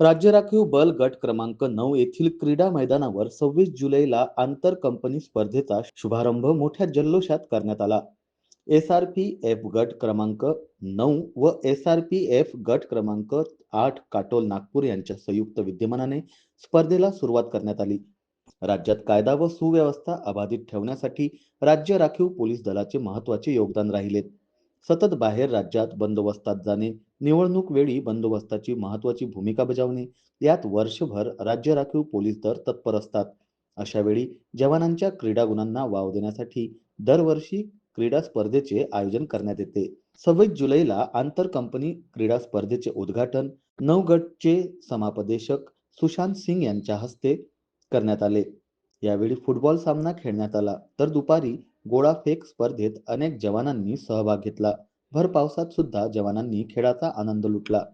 राज्य राखीव बल गट क्रमांक नऊ येथील क्रीडा मैदानावर सव्वीस जुलैला आंतर कंपनी स्पर्धेचा शुभारंभ मोठ्या जल्लोषात करण्यात आला. एस आर पी एफ गट क्रमांक नऊ व एस आर पी एफ गट क्रमांक आठ काटोल नागपूर यांच्या संयुक्त विद्यमानाने स्पर्धेला सुरुवात करण्यात आली. राज्यात कायदा व सुव्यवस्था अबाधित ठेवण्यासाठी राज्य राखीव पोलीस दलाचे महत्त्वाचे योगदान राहिलेत सतत बाहेर राज्यात बंदोबस्तात जाणे निवडणूक वेळी बंदोबस्ताची महत्वाची भूमिका बजावणे यात वर्षभर राज्य राखीव पोलीस दल तत्पर असतात. अशा वेळी जवानांच्या क्रीडा गुणांना वाव देण्यासाठी दरवर्षी क्रीडा स्पर्धेचे आयोजन करण्यात येते. सव्वीस जुलैला आंतर कंपनी क्रीडा स्पर्धेचे उद्घाटन नऊ गटचे समापदेशक सुशांत सिंग यांच्या हस्ते करण्यात आले. यावेळी फुटबॉल सामना खेळण्यात आला. तर दुपारी गोळाफेक स्पर्धेत अनेक जवानांनी सहभाग घेतला. भर पावसात सुद्धा जवानांनी खेळाचा आनंद लुटला.